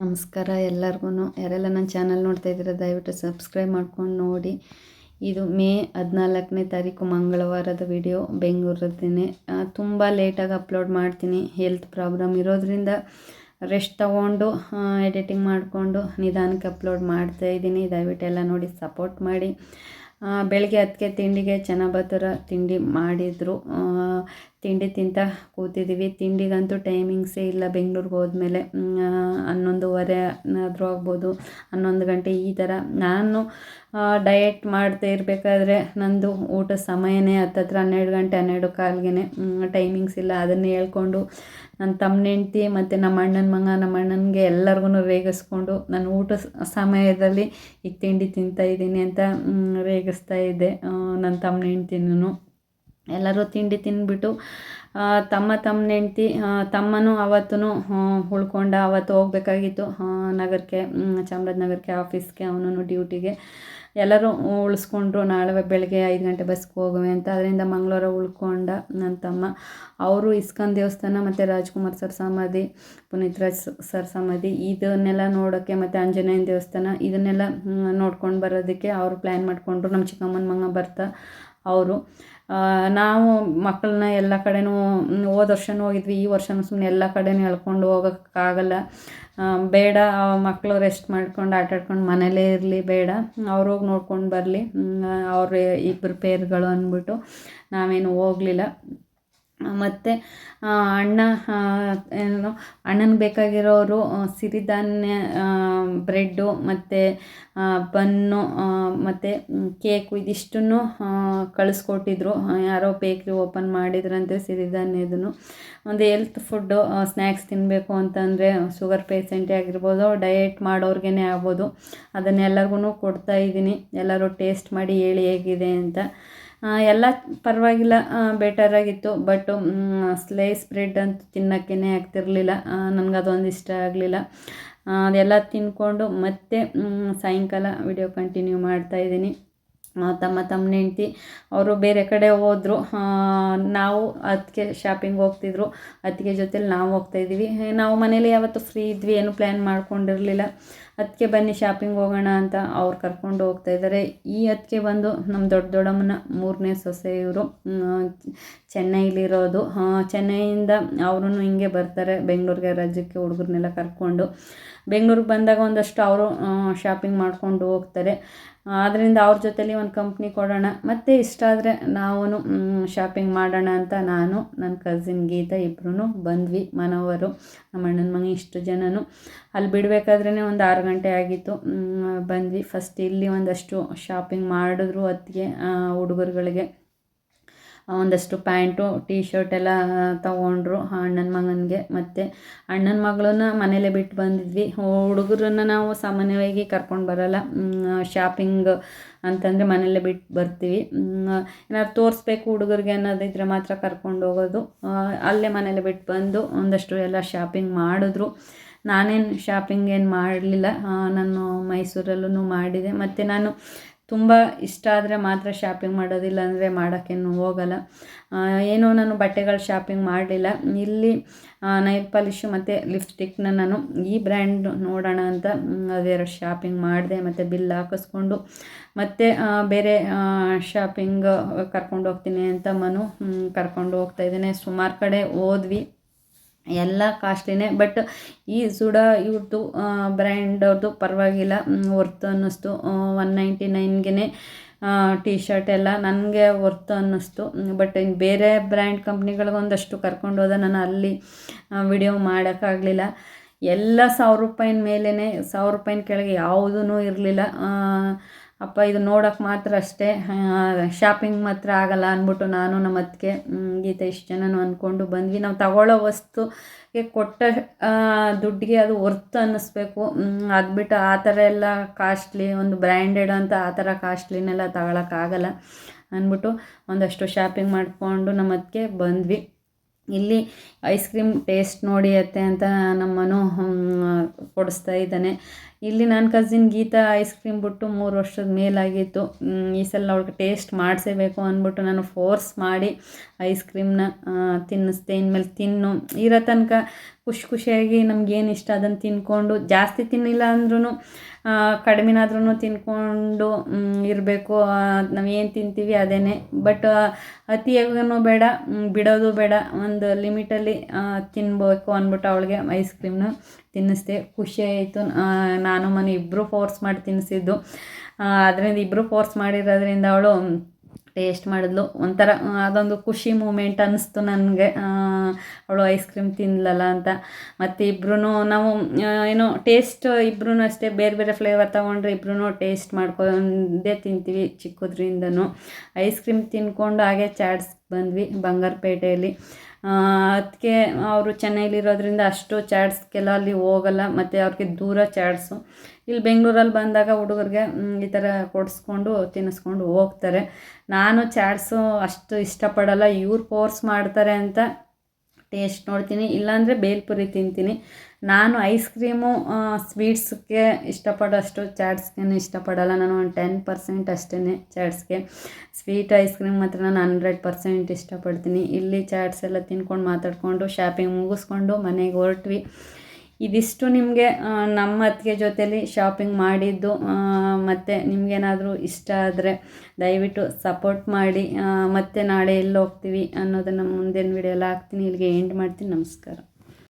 ನಮಸ್ಕಾರ ಎಲ್ಲರಿಗೂ ಯಾರೆಲ್ಲ ನನ್ನ ಚಾನಲ್ ನೋಡ್ತಾ ಇದ್ದೀರ, ದಯವಿಟ್ಟು ಸಬ್ಸ್ಕ್ರೈಬ್ ಮಾಡ್ಕೊಂಡು ನೋಡಿ. ಇದು ಮೇ ಹದಿನಾಲ್ಕನೇ ತಾರೀಕು ಮಂಗಳವಾರದ ವಿಡಿಯೋ, ಬೆಂಗಳೂರದ್ದೇನೆ. ತುಂಬ ಲೇಟಾಗಿ ಅಪ್ಲೋಡ್ ಮಾಡ್ತೀನಿ. ಹೆಲ್ತ್ ಪ್ರಾಬ್ಲಮ್ ಇರೋದ್ರಿಂದ ರೆಸ್ಟ್ ತಗೊಂಡು ಎಡಿಟಿಂಗ್ ಮಾಡಿಕೊಂಡು ನಿಧಾನಕ್ಕೆ ಅಪ್ಲೋಡ್ ಮಾಡ್ತಾ ಇದ್ದೀನಿ. ದಯವಿಟ್ಟು ಎಲ್ಲ ನೋಡಿ ಸಪೋರ್ಟ್ ಮಾಡಿ. ಬೆಳಗ್ಗೆ ಹತ್ತಿಗೆ ತಿಂಡಿಗೆ ಚೆನ್ನಾಗಿ ಬರ್ತಾರ ತಿಂಡಿ ಮಾಡಿದರು. ತಿಂಡಿ ತಿಂತಾ ಕೂತಿದ್ದೀವಿ ತಿಂಡಿಗಂತೂ ಟೈಮಿಂಗ್ಸೇ ಇಲ್ಲ. ಬೆಂಗ್ಳೂರಿಗೆ ಹೋದ್ಮೇಲೆ ಹನ್ನೊಂದುವರೆ ಆದರೂ ಆಗ್ಬೋದು. ಹನ್ನೊಂದು ಗಂಟೆ ಈ ಥರ. ನಾನು ಡಯೆಟ್ ಮಾಡ್ತಾ ಇರಬೇಕಾದ್ರೆ ನಂದು ಊಟ ಸಮಯನೇ ಹತ್ತತ್ರ, ಹನ್ನೆರಡು ಗಂಟೆ, ಹನ್ನೆರಡು ಕಾಲ್ಗೆ ಟೈಮಿಂಗ್ಸ್ ಇಲ್ಲ. ಅದನ್ನು ಹೇಳ್ಕೊಂಡು ನನ್ನ ತಮ್ಮ ಹೆಂಡ್ತಿ ಮತ್ತು ನಮ್ಮ ಅಣ್ಣನ ಮಗ, ನಮ್ಮ ಅಣ್ಣನಿಗೆ ಎಲ್ಲರಿಗೂ ರೇಗಿಸ್ಕೊಂಡು ನಾನು ಊಟ ಸಮಯದಲ್ಲಿ ಈಗ ತಿಂಡಿ ತಿಂತಾ ಇದ್ದೀನಿ ಅಂತ ರೇಗಿಸ್ತಾ ಇದ್ದೆ ನನ್ನ ತಮ್ಮ ಹೆಂಡ್ತಿನೂ ಎಲ್ಲರೂ ತಿಂಡಿ ತಿಂದ್ಬಿಟ್ಟು ತಮ್ಮ ತಮ್ಮ ಆ, ತಮ್ಮನೂ ಅವತ್ತೂ ಉಳ್ಕೊಂಡ ಅವತ್ತು ಹೋಗ್ಬೇಕಾಗಿತ್ತು ನಗರಕ್ಕೆ ಚಾಮರಾಜನಗರಕ್ಕೆ ಆಫೀಸ್ಗೆ ಅವನು ಡ್ಯೂಟಿಗೆ. ಎಲ್ಲರೂ ಉಳಿಸ್ಕೊಂಡ್ರು ನಾಳೆ ಬೆಳಗ್ಗೆ ಐದು ಗಂಟೆ ಬಸ್ಗೆ ಹೋಗುವೆ ಅಂತ. ಅದರಿಂದ ಮಂಗಳವಾರ ಉಳ್ಕೊಂಡ ನನ್ನ ತಮ್ಮ. ಅವರು ಇಸ್ಕಾನ್ ದೇವಸ್ಥಾನ ಮತ್ತು ರಾಜ್ಕುಮಾರ್ ಸರ್ ಸಮಾಧಿ ಪುನೀತ್ ರಾಜ್ ಸರ್ ಸಮಾಧಿ ಇದನ್ನೆಲ್ಲ ನೋಡೋಕ್ಕೆ ಮತ್ತು ಆಂಜನೇಯನ ದೇವಸ್ಥಾನ ಇದನ್ನೆಲ್ಲ ನೋಡ್ಕೊಂಡು ಬರೋದಕ್ಕೆ ಅವರು ಪ್ಲ್ಯಾನ್ ಮಾಡಿಕೊಂಡ್ರು. ನಮ್ಮ ಚಿಕ್ಕಮ್ಮನ ಮಗ ಬರ್ತಾ ಅವರು. ನಾವು ಮಕ್ಕಳನ್ನ ಎಲ್ಲ ಕಡೆನೂ ಹೋದ ವರ್ಷನೂ ಹೋಗಿದ್ವಿ, ಈ ವರ್ಷನೂ ಸುಮ್ಮನೆ ಎಲ್ಲ ಕಡೆನೂ ಎಳ್ಕೊಂಡು ಹೋಗೋಕ್ಕಾಗಲ್ಲ. ಬೇಡ ಮಕ್ಕಳು ರೆಸ್ಟ್ ಮಾಡ್ಕೊಂಡು ಆಟಾಡ್ಕೊಂಡು ಮನೇಲೇ ಇರಲಿ, ಬೇಡ. ಅವ್ರು ನೋಡ್ಕೊಂಡು ಬರಲಿ. ಅವ್ರ ಇಬ್ಬರು ಪೇರ್ಗಳು ಅಂದ್ಬಿಟ್ಟು ನಾವೇನು ಹೋಗಲಿಲ್ಲ. ಮತ್ತು ಅಣ್ಣ ಏನು ಅಣ್ಣನಿಗೆ ಬೇಕಾಗಿರೋರು ಸಿರಿಧಾನ್ಯ ಬ್ರೆಡ್ಡು, ಮತ್ತು ಬನ್ನು ಮತ್ತು ಕೇಕು ಇದಿಷ್ಟನ್ನು ಕಳಿಸ್ಕೊಟ್ಟಿದ್ರು. ಯಾರೋ ಬೇಕ್ರಿ ಓಪನ್ ಮಾಡಿದ್ರಂತೆ ಸಿರಿಧಾನ್ಯದನ್ನು ಒಂದು ಹೆಲ್ತ್ ಫುಡ್ಡು ಸ್ನ್ಯಾಕ್ಸ್ ತಿನ್ನಬೇಕು ಅಂತಂದರೆ ಶುಗರ್ ಪೇಷೆಂಟೇ ಆಗಿರ್ಬೋದು ಡಯೆಟ್ ಮಾಡೋರ್ಗೇ ಆಗ್ಬೋದು. ಅದನ್ನೆಲ್ಲರಿಗೂ ಕೊಡ್ತಾ ಇದ್ದೀನಿ. ಎಲ್ಲರೂ ಟೇಸ್ಟ್ ಮಾಡಿ ಹೇಳಿ ಹೇಗಿದೆ ಅಂತ. ಎಲ್ಲ ಪರವಾಗಿಲ್ಲ ಬೆಟರಾಗಿತ್ತು ಬಟ್ ಸ್ಲೈಸ್ ಬ್ರೆಡ್ ಅಂತೂ ತಿನ್ನೋಕ್ಕೇ ಆಗ್ತಿರಲಿಲ್ಲ. ನನಗೆ ಅದೊಂದು ಇಷ್ಟ ಆಗಲಿಲ್ಲ. ಅದೆಲ್ಲ ತಿಂದ್ಕೊಂಡು ಮತ್ತೆ ಸಾಯಂಕಾಲ ವಿಡಿಯೋ ಕಂಟಿನ್ಯೂ ಮಾಡ್ತಾ ಆ, ತಮ್ಮ ತಮ್ಮನ ಹೆಂಡ್ತಿ ಅವರು ಬೇರೆ ಕಡೆ ಹೋದರು. ನಾವು ಅದಕ್ಕೆ ಶಾಪಿಂಗ್ ಹೋಗ್ತಿದ್ರು. ಅದಕ್ಕೆ ಜೊತೆಲಿ ನಾವು ಹೋಗ್ತಾ ಇದ್ದೀವಿ. ನಾವು ಮನೇಲಿ ಯಾವತ್ತು ಫ್ರೀ ಇದ್ವಿ. ಏನು ಪ್ಲ್ಯಾನ್ ಮಾಡ್ಕೊಂಡಿರಲಿಲ್ಲ. ಅದಕ್ಕೆ ಬನ್ನಿ ಶಾಪಿಂಗ್ ಹೋಗೋಣ ಅಂತ ಅವ್ರು ಕರ್ಕೊಂಡು ಹೋಗ್ತಾ ಇದ್ದಾರೆ. ಈ ಅದಕ್ಕೆ ಬಂದು ನಮ್ಮ ದೊಡ್ಡ ದೊಡ್ಡಮ್ಮನ ಮೂರನೇ ಸೊಸೆ ಇವರು. ಚೆನ್ನೈಲಿರೋದು. ಚೆನ್ನೈಯಿಂದ ಅವರು ಹಿಂಗೆ ಬರ್ತಾರೆ. ಬೆಂಗಳೂರಿಗೆ ರಾಜ್ಯಕ್ಕೆ ಹುಡುಗರನ್ನೆಲ್ಲ ಕರ್ಕೊಂಡು. ಬೆಂಗಳೂರಿಗೆ ಬಂದಾಗ ಒಂದಷ್ಟು ಅವರು ಶಾಪಿಂಗ್ ಮಾಡಿಕೊಂಡು ಹೋಗ್ತಾರೆ. ಆದ್ದರಿಂದ ಅವ್ರ ಜೊತೇಲಿ ಒಂದು ಕಂಪ್ನಿ ಕೊಡೋಣ. ಮತ್ತು ಇಷ್ಟ ಆದರೆ ನಾವು ಶಾಪಿಂಗ್ ಮಾಡೋಣ ಅಂತ ನಾನು ನನ್ನ ಕಸಿನ್ ಗೀತಾ ಇಬ್ಬರೂ ಬಂದ್ವಿ, ಮನವರು, ನಮ್ಮ ಅಣ್ಣನ ಮಗ ಇಷ್ಟು ಜನನು. ಅಲ್ಲಿ ಬಿಡಬೇಕಾದ್ರೇ ಒಂದು ಆರು ಗಂಟೆ ಆಗಿತ್ತು. ಬಂದ್ವಿ. ಫಸ್ಟ್ ಇಲ್ಲಿ ಒಂದಷ್ಟು ಶಾಪಿಂಗ್ ಮಾಡಿದ್ರು ಅತ್ತಿಗೆ ಹುಡುಗರುಗಳಿಗೆ. ಒಂದಷ್ಟು ಪ್ಯಾಂಟು ಟೀ ಶರ್ಟ್ ಎಲ್ಲ ತಗೊಂಡ್ರು ಅಣ್ಣನ ಮಗನಿಗೆ. ಮತ್ತು ಅಣ್ಣನ ಮಗಳನ್ನ ಮನೇಲೇ ಬಿಟ್ಟು ಬಂದಿದ್ವಿ. ಹುಡುಗರನ್ನು ನಾವು ಸಾಮಾನ್ಯವಾಗಿ ಕರ್ಕೊಂಡು ಬರೋಲ್ಲ. ಶಾಪಿಂಗ್ ಅಂತಂದರೆ ಮನೇಲೇ ಬಿಟ್ಟು ಬರ್ತೀವಿ. ಏನಾದ್ರು ತೋರಿಸ್ಬೇಕು ಹುಡುಗರಿಗೆ ಅನ್ನೋದಿದ್ರೆ ಮಾತ್ರ ಕರ್ಕೊಂಡು ಹೋಗೋದು. ಅಲ್ಲೇ ಮನೇಲೇ ಬಿಟ್ಟು ಬಂದು ಒಂದಷ್ಟು ಎಲ್ಲ ಶಾಪಿಂಗ್ ಮಾಡಿದ್ರು. ನಾನೇನು ಶಾಪಿಂಗ್ ಏನು ಮಾಡಲಿಲ್ಲ. ನಾನು ಮೈಸೂರಲ್ಲೂ ಮಾಡಿದೆ. ಮತ್ತು ನಾನು ತುಂಬ ಇಷ್ಟ ಆದರೆ ಮಾತ್ರ ಶಾಪಿಂಗ್ ಮಾಡೋದಿಲ್ಲ ಅಂದರೆ ಮಾಡೋಕ್ಕೇನು ಹೋಗಲ್ಲ. ಏನೋ ನಾನು ಬಟ್ಟೆಗಳು ಶಾಪಿಂಗ್ ಮಾಡಲಿಲ್ಲ. ಇಲ್ಲಿ ನೈಲ್ ಪಾಲಿಶು ಮತ್ತು ಲಿಪ್ಸ್ಟಿಕ್ನ ನಾನು ಈ ಬ್ರ್ಯಾಂಡ್ ನೋಡೋಣ ಅಂತ ಅದೆರಡು ಶಾಪಿಂಗ್ ಮಾಡಿದೆ, ಮತ್ತು ಬಿಲ್ ಹಾಕಿಸ್ಕೊಂಡು, ಮತ್ತು ಬೇರೆ ಶಾಪಿಂಗ್ ಕರ್ಕೊಂಡು ಹೋಗ್ತೀನಿ ಅಂತ ಮನು ಕರ್ಕೊಂಡು ಹೋಗ್ತಾ ಇದ್ದೇನೆ. ಸುಮಾರು ಕಡೆ ಹೋದ್ವಿ. ಎಲ್ಲ ಕಾಸ್ಟ್ಲಿನೇ. ಬಟ್ ಈ ಸುಡ ಇವ್ರದ್ದು ಬ್ರ್ಯಾಂಡ್ ಅವ್ರದ್ದು ಪರವಾಗಿಲ್ಲ. ವರ್ತ್ ಅನ್ನಿಸ್ತು. ಒನ್ ನೈಂಟಿ ನೈನ್ಗೆ ಟೀ ಶರ್ಟ್ ಎಲ್ಲ ನನಗೆ ವರ್ತ್ ಅನ್ನಿಸ್ತು. ಬಟ್ ಇನ್ನು ಬೇರೆ ಬ್ರ್ಯಾಂಡ್ ಕಂಪ್ನಿಗಳಿಗೊಂದಷ್ಟು ಕರ್ಕೊಂಡು ಹೋದ ನಾನು ಅಲ್ಲಿ ವಿಡಿಯೋ ಮಾಡೋಕ್ಕಾಗಲಿಲ್ಲ. ಎಲ್ಲ ಸಾವಿರ ರೂಪಾಯಿನ ಮೇಲೇ ಸಾವಿರ ರೂಪಾಯಿನ ಕೆಳಗೆ ಯಾವುದೂ ಇರಲಿಲ್ಲ. ಅಪ್ಪ, ಇದು ನೋಡೋಕೆ ಮಾತ್ರ ಅಷ್ಟೇ. ಶಾಪಿಂಗ್ ಮಾತ್ರ ಆಗಲ್ಲ ಅಂದ್ಬಿಟ್ಟು ನಾನು ನಮ್ಮ ಅತ್ತಿಗೆ ಗೀತೆ ಇಷ್ಟು ಜನನು ಅಂದ್ಕೊಂಡು ಬಂದ್ವಿ. ನಾವು ತಗೊಳ್ಳೋ ವಸ್ತುಗೆ ಕೊಟ್ಟ ದುಡ್ಡಿಗೆ ಅದು ವರ್ತ್ ಅನ್ನಿಸ್ಬೇಕು. ಅದ್ಬಿಟ್ಟು ಆ ಥರ ಎಲ್ಲ ಕಾಸ್ಟ್ಲಿ ಒಂದು ಬ್ರ್ಯಾಂಡೆಡ್ ಅಂತ ಆ ಥರ ಕಾಸ್ಟ್ಲಿನೆಲ್ಲ ತಗೊಳಕ್ಕಾಗಲ್ಲ ಅಂದ್ಬಿಟ್ಟು ಒಂದಷ್ಟು ಶಾಪಿಂಗ್ ಮಾಡಿಕೊಂಡು ನಮ್ಮ ಅತ್ತಿಗೆ ಬಂದ್ವಿ. ಇಲ್ಲಿ ಐಸ್ ಕ್ರೀಮ್ ಟೇಸ್ಟ್ ನೋಡಿ ಅತ್ತೆ ಅಂತ ನಮ್ಮನು ಕೊಡಿಸ್ತಾ ಇದ್ದಾನೆ. ಇಲ್ಲಿ ನನ್ನ ಕಸಿನ್ ಗೀತಾ ಐಸ್ ಕ್ರೀಮ್ ಬಿಟ್ಟು ಮೂರು ವರ್ಷದ ಮೇಲಾಗಿತ್ತು ಈ ಸಲ ಅವಳಿಗೆ ಟೇಸ್ಟ್ ಮಾಡಿಸೇಬೇಕು ಅಂದ್ಬಿಟ್ಟು ನಾನು ಫೋರ್ಸ್ ಮಾಡಿ ಐಸ್ ಕ್ರೀಮ್ನ ತಿನ್ನಿಸ್ದೆ. ಇನ್ಮೇಲೆ ತಿನ್ನು. ಇರೋ ತನಕ ಖುಷಿ ಖುಷಿಯಾಗಿ ನಮಗೇನು ಇಷ್ಟ ಅದನ್ನು ತಿನ್ಕೊಂಡು, ಜಾಸ್ತಿ ತಿನ್ನಿಲ್ಲ ಅಂದ್ರೂ ಕಡಿಮೆನಾದ್ರೂ ತಿನ್ಕೊಂಡು ಇರಬೇಕು. ನಾವು ಏನು ತಿಂತೀವಿ ಅದೇ ಬಟ್ ಅತಿಯಾಗೂ ಬೇಡ ಬಿಡೋದು ಬೇಡ. ಒಂದು ಲಿಮಿಟಲ್ಲಿ ತಿನ್ಬೇಕು ಅಂದ್ಬಿಟ್ಟು ಅವಳಿಗೆ ಐಸ್ ಕ್ರೀಮ್ನ ತಿನ್ನಿಸ್ದೆ. ಖುಷಿ ಆಯಿತು. ನಾನು ಮನೆ ಇಬ್ಬರು ಫೋರ್ಸ್ ಮಾಡಿ ತಿನ್ನಿಸಿದ್ದು ಅದರಿಂದ ಇಬ್ಬರು ಫೋರ್ಸ್ ಮಾಡಿರೋದ್ರಿಂದ ಅವಳು ಟೇಸ್ಟ್ ಮಾಡಿದ್ಲು. ಒಂಥರ ಅದೊಂದು ಖುಷಿ ಮೂಮೆಂಟ್ ಅನ್ನಿಸ್ತು ನನಗೆ. ಅವಳು ಐಸ್ ಕ್ರೀಮ್ ತಿನ್ನಲಲ್ಲ ಅಂತ. ಮತ್ತು ಇಬ್ರು ನಾವು ಏನು ಟೇಸ್ಟ್ ಇಬ್ರು ಅಷ್ಟೇ, ಬೇರೆ ಬೇರೆ ಫ್ಲೇವರ್ ತೊಗೊಂಡ್ರೆ ಇಬ್ರು ಟೇಸ್ಟ್ ಮಾಡ್ಕೊಂಡೇ ತಿಂತೀವಿ ಚಿಕ್ಕದ್ರಿಂದನೂ. ಐಸ್ ಕ್ರೀಮ್ ತಿನ್ಕೊಂಡು ಹಾಗೆ ಚಾಟ್ಸ್ ಬಂದ್ವಿ ಬಂಗಾರಪೇಟೆಯಲ್ಲಿ. ಅದಕ್ಕೆ ಅವರು ಚೆನ್ನೈಲಿರೋದ್ರಿಂದ ಅಷ್ಟು ಚಾಟ್ಸ್ಗೆಲ್ಲ ಅಲ್ಲಿ ಹೋಗಲ್ಲ, ಮತ್ತು ಅವ್ರಿಗೆ ದೂರ ಚಾಟ್ಸು. ಇಲ್ಲಿ ಬೆಂಗಳೂರಲ್ಲಿ ಬಂದಾಗ ಹುಡುಗರಿಗೆ ಈ ಥರ ಕೊಡಿಸ್ಕೊಂಡು ತಿನ್ನಿಸ್ಕೊಂಡು ಹೋಗ್ತಾರೆ. ನಾನು ಚಾಟ್ಸು ಅಷ್ಟು ಇಷ್ಟಪಡಲ್ಲ, ಇವ್ರು ಫೋರ್ಸ್ ಮಾಡ್ತಾರೆ ಅಂತ ಟೇಸ್ಟ್ ನೋಡ್ತೀನಿ. ಇಲ್ಲಾಂದರೆ ಬೇಲ್ಪುರಿ ತಿಂತೀನಿ. ನಾನು ಐಸ್ ಕ್ರೀಮು ಸ್ವೀಟ್ಸ್ಗೆ ಇಷ್ಟಪಡೋಷ್ಟು ಚಾಟ್ಸ್ಗೇನು ಇಷ್ಟಪಡೋಲ್ಲ. ನಾನು ಒಂದು ಟೆನ್ ಪರ್ಸೆಂಟ್ ಅಷ್ಟೇ ಚಾಟ್ಸ್ಗೆ ಸ್ವೀಟ್ ಐಸ್ ಕ್ರೀಮ್ ಮಾತ್ರ ನಾನು ಹಂಡ್ರೆಡ್ ಪರ್ಸೆಂಟ್ ಇಷ್ಟಪಡ್ತೀನಿ. ಇಲ್ಲಿ ಚಾಟ್ಸ್ ಎಲ್ಲ ತಿನ್ಕೊಂಡು ಮಾತಾಡಿಕೊಂಡು ಶಾಪಿಂಗ್ ಮುಗಿಸ್ಕೊಂಡು ಮನೆಗೆ ಹೊರಟ್ವಿ. ಇದಿಷ್ಟು ನಿಮಗೆ ನಮ್ಮ ಅತ್ತಿಗೆ ಜೊತೇಲಿ ಶಾಪಿಂಗ್ ಮಾಡಿದ್ದು. ಮತ್ತು ನಿಮಗೇನಾದರೂ ಇಷ್ಟ ಆದರೆ ದಯವಿಟ್ಟು ಸಪೋರ್ಟ್ ಮಾಡಿ. ಮತ್ತೆ ನಾಳೆ ಎಲ್ಲಿ ಹೋಗ್ತೀವಿ ಅನ್ನೋದನ್ನು ಮುಂದಿನ ವಿಡಿಯೋಲ್ಲಿ ಹಾಕ್ತೀನಿ. ಇಲ್ಲಿಗೆ ಎಂಡ್ ಮಾಡ್ತೀನಿ. ನಮಸ್ಕಾರ.